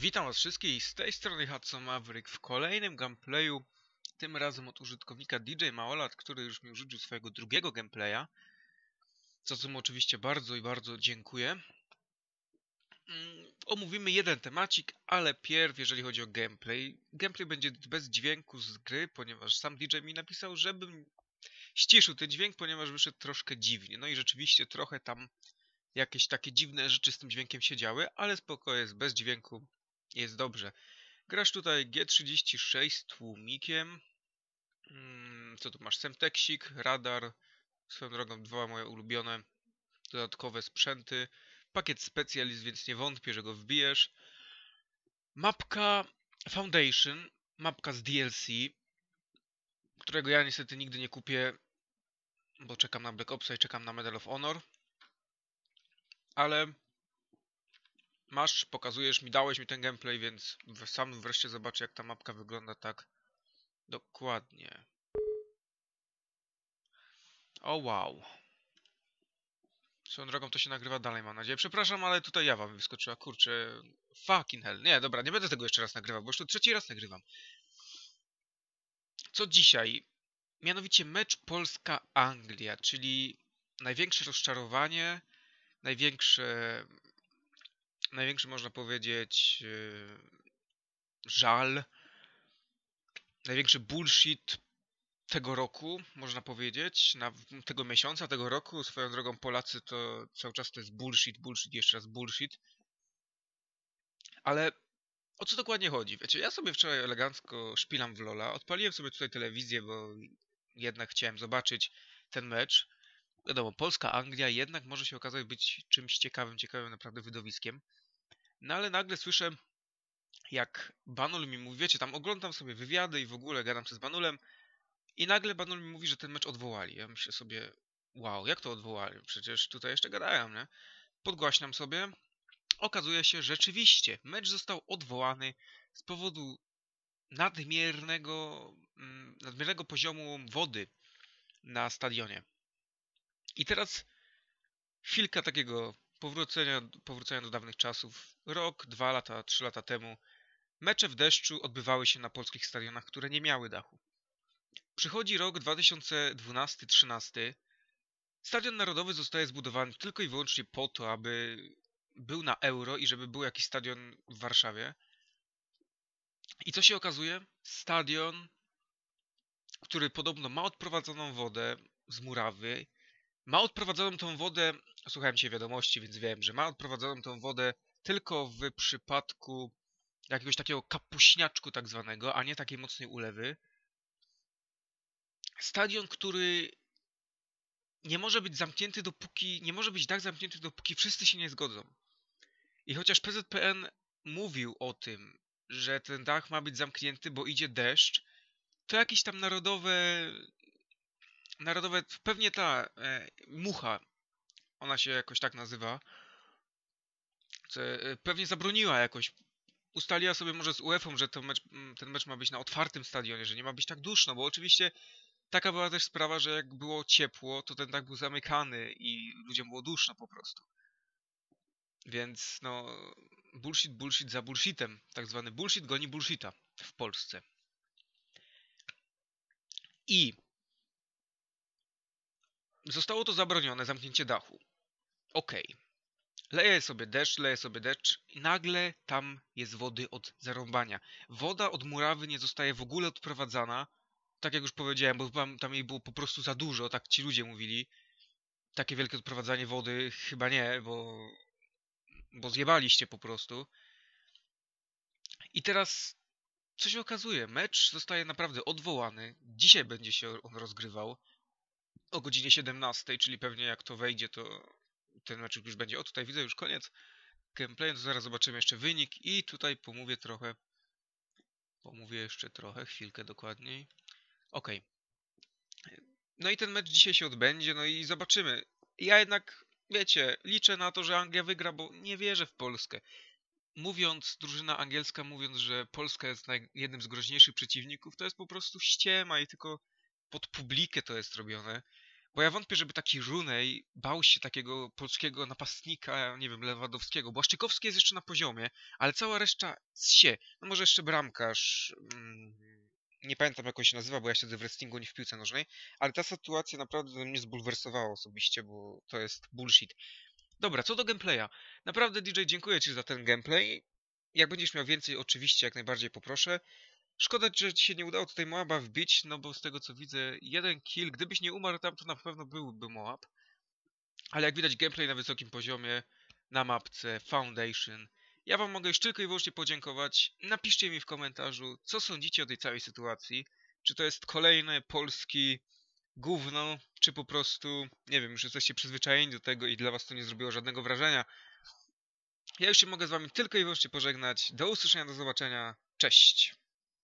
Witam was wszystkich, z tej strony Hudson Maverick w kolejnym gameplayu, tym razem od użytkownika DJ Maolat, który już mi użyczył swojego drugiego gameplaya, za co mu oczywiście bardzo i bardzo dziękuję. Mm, Omówimy jeden temacik, ale pierw jeżeli chodzi o gameplay. Gameplay będzie bez dźwięku z gry, ponieważ sam DJ mi napisał, żebym ściszył ten dźwięk, ponieważ wyszedł troszkę dziwnie. No i rzeczywiście trochę tam jakieś takie dziwne rzeczy z tym dźwiękiem się działy, ale spoko jest, bez dźwięku jest dobrze. Grasz tutaj G36 z tłumikiem. Mm, Co tu masz? Semteksik, radar. Swoją drogą dwa moje ulubione dodatkowe sprzęty. Pakiet specjalist, więc nie wątpię, że go wbijesz. Mapka Foundation, mapka z DLC, którego ja niestety nigdy nie kupię, bo czekam na Black Opsa i czekam na Medal of Honor. Ale masz, pokazujesz mi, dałeś mi ten gameplay, więc sam wreszcie zobaczę jak ta mapka wygląda tak dokładnie. O wow. Swoją drogą to się nagrywa dalej, mam nadzieję. Przepraszam, ale tutaj ja wam wyskoczyła, kurczę. Fucking hell. Nie, dobra, nie będę tego jeszcze raz nagrywał, bo już to trzeci raz nagrywam. Co dzisiaj? Mianowicie mecz Polska-Anglia, czyli największe rozczarowanie, największe, największy można powiedzieć yy, żal, największy bullshit tego roku, można powiedzieć, na, tego miesiąca, tego roku. Swoją drogą Polacy to cały czas to jest bullshit, bullshit, jeszcze raz bullshit. Ale o co dokładnie chodzi? Wiecie, ja sobie wczoraj elegancko szpilam w Lola, odpaliłem sobie tutaj telewizję, bo jednak chciałem zobaczyć ten mecz. Wiadomo, Polska-Anglia jednak może się okazać być czymś ciekawym, ciekawym naprawdę wydowiskiem. No ale nagle słyszę, jak Banul mi mówi, wiecie, tam oglądam sobie wywiady i w ogóle gadam się z Banulem i nagle Banul mi mówi, że ten mecz odwołali. Ja myślę sobie, wow, jak to odwołali? Przecież tutaj jeszcze gadają, nie? Podgłaśniam sobie. Okazuje się, rzeczywiście mecz został odwołany z powodu nadmiernego, mm, nadmiernego poziomu wody na stadionie. I teraz chwilka takiego powrócenia, powrócenia do dawnych czasów. Rok, dwa lata, trzy lata temu mecze w deszczu odbywały się na polskich stadionach, które nie miały dachu. Przychodzi rok 2012-13. Stadion Narodowy zostaje zbudowany tylko i wyłącznie po to, aby był na euro i żeby był jakiś stadion w Warszawie. I co się okazuje? Stadion, który podobno ma odprowadzoną wodę z murawy, ma odprowadzoną tą wodę, słuchałem się wiadomości, więc wiem, że ma odprowadzoną tą wodę tylko w przypadku jakiegoś takiego kapuśniaczku tak zwanego, a nie takiej mocnej ulewy. Stadion, który nie może być zamknięty dopóki, nie może być tak zamknięty dopóki wszyscy się nie zgodzą. I chociaż PZPN mówił o tym, że ten dach ma być zamknięty, bo idzie deszcz, to jakieś tam narodowe, narodowe, pewnie ta e, mucha, ona się jakoś tak nazywa, co, e, pewnie zabroniła jakoś, ustaliła sobie może z UEFA, że ten mecz, ten mecz ma być na otwartym stadionie, że nie ma być tak duszno, bo oczywiście taka była też sprawa, że jak było ciepło, to ten dach był zamykany i ludziom było duszno po prostu. Więc no, bullshit, bullshit za bullshitem. Tak zwany bullshit goni bullshita w Polsce. I zostało to zabronione, zamknięcie dachu. Okej. Leje sobie deszcz, leje sobie deszcz i nagle tam jest wody od zarąbania. Woda od murawy nie zostaje w ogóle odprowadzana. Tak jak już powiedziałem, bo tam, tam jej było po prostu za dużo, tak ci ludzie mówili. Takie wielkie odprowadzanie wody chyba nie, bo bo zjebaliście po prostu. I teraz, co się okazuje? Mecz zostaje naprawdę odwołany. Dzisiaj będzie się on rozgrywał o godzinie 17, czyli pewnie jak to wejdzie, to ten mecz już będzie. O, tutaj widzę już koniec gameplayu, to zaraz zobaczymy jeszcze wynik i tutaj pomówię trochę. Pomówię jeszcze trochę, chwilkę dokładniej. Okej. No i ten mecz dzisiaj się odbędzie, no i zobaczymy. Ja jednak wiecie, liczę na to, że Anglia wygra, bo nie wierzę w Polskę. Mówiąc, drużyna angielska mówiąc, że Polska jest jednym z groźniejszych przeciwników, to jest po prostu ściema i tylko pod publikę to jest robione. Bo ja wątpię, żeby taki Runej bał się takiego polskiego napastnika, nie wiem, Lewadowskiego. Błaszczykowski jest jeszcze na poziomie, ale cała reszta się. No może jeszcze bramkarz. Mm, nie pamiętam jak on się nazywa, bo ja siedzę w wrestlingu, nie w piłce nożnej. Ale ta sytuacja naprawdę mnie zbulwersowała osobiście, bo to jest bullshit. Dobra, co do gameplaya. Naprawdę DJ dziękuję Ci za ten gameplay. Jak będziesz miał więcej, oczywiście jak najbardziej poproszę. Szkoda, że ci się nie udało tutaj Moaba wbić, no bo z tego co widzę, jeden kill, gdybyś nie umarł tam, to na pewno byłby Moab. Ale jak widać, gameplay na wysokim poziomie, na mapce, Foundation. Ja wam mogę już tylko i wyłącznie podziękować. Napiszcie mi w komentarzu, co sądzicie o tej całej sytuacji. Czy to jest kolejny polski gówno, czy po prostu, nie wiem, już jesteście przyzwyczajeni do tego i dla was to nie zrobiło żadnego wrażenia. Ja już się mogę z wami tylko i wyłącznie pożegnać. Do usłyszenia, do zobaczenia. Cześć!